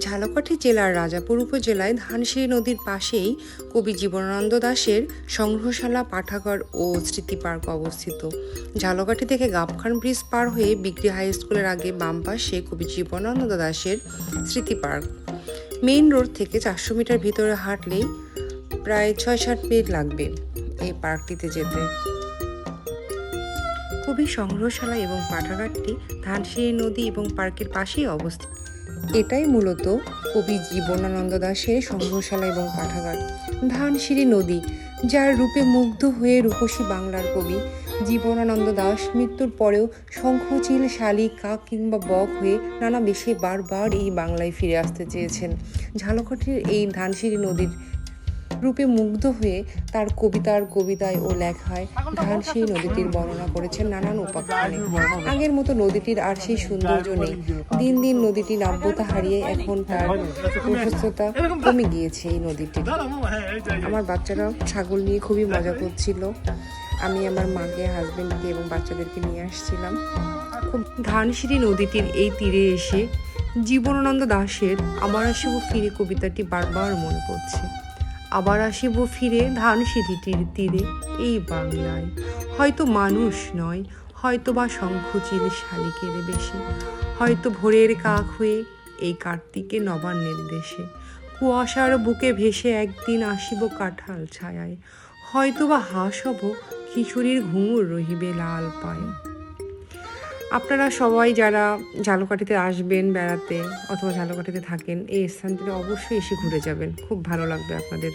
ঝালকাঠি জেলার রাজাপুর উপজেলায় ধানসিঁড়ি নদীর পাশেই কবি জীবনানন্দ দাশের সংগ্রহশালা পাঠাগার ও স্মৃতি পার্ক অবস্থিত। ঝালকাঠি থেকে গাবখান ব্রিজ পার হয়ে বিগ্রি হাই স্কুলের আগে বাম পাশে কবি জীবনানন্দ দাশের স্মৃতি পার্ক। মেইন রোড থেকে চারশো মিটার ভিতরে হাঁটলেই প্রায় ছয় সাত মিনিট লাগবে এই পার্কটিতে যেতে। কবি সংগ্রহশালা এবং পাঠাগারটি ধানসিঁড়ি নদী এবং পার্কের পাশেই অবস্থিত। এটাই মূলত কবি জীবনানন্দ দাসের সংগ্রহশালা এবং পাঠাগার। ধানসিঁড়ি নদী, যার রূপে মুগ্ধ হয়ে রূপসী বাংলার কবি জীবনানন্দ দাস মৃত্যুর পরেও শঙ্খচিল শালিক কাক কিংবা বক হয়ে নানা বেশে বারবার এই বাংলায় ফিরে আসতে চেয়েছেন। ঝালকাঠির এই ধানসিঁড়ি নদীর রূপে মুগ্ধ হয়ে তার কবিতার কবিতায় ও লেখায় ধানসিঁড়ি নদীটির বর্ণনা করেছেন নানান উপাখ্যানে আগের মতো নদীটির আর সেই সৌন্দর্য নেই। দিন দিন নদীটি নাব্যতা হারিয়ে এখন তার প্রশস্ততা কমে গিয়েছে এই নদীটির আমার বাচ্চারা ছাগল নিয়ে খুবই মজা করছিল। আমি আমার মাকে, হাজবেন্ডকে এবং বাচ্চাদেরকে নিয়ে আসছিলাম। ধানসিঁড়ি নদীটির এই তীরে এসে জীবনানন্দ দাশের আবার আসিব ফিরে কবিতাটি বারবার মনে পড়ছে। আবার আসিব ফিরে ধান সিঁড়িটির তীরে এই বাংলায়। হয়তো মানুষ নয় হয়তো বা শঙ্খচিল শালিকের বেশি। হয়তো ভোরের কাক হয়ে এই কার্তিকে নবান্নের দেশে। কুয়াশার বুকে ভেসে একদিন আসিব কাঁঠাল ছায়ায়। হয়তো বা হাঁস হব, খিচুড়ির ঘুঙুর রহিবে লাল পায়ে। আপনারা সবাই যারা ঝালকাঠিতে আসবেন বেড়াতে অথবা ঝালকাঠিতে থাকেন, এই স্থানটিতে অবশ্যই এসে ঘুরে যাবেন। খুব ভালো লাগবে আপনাদের।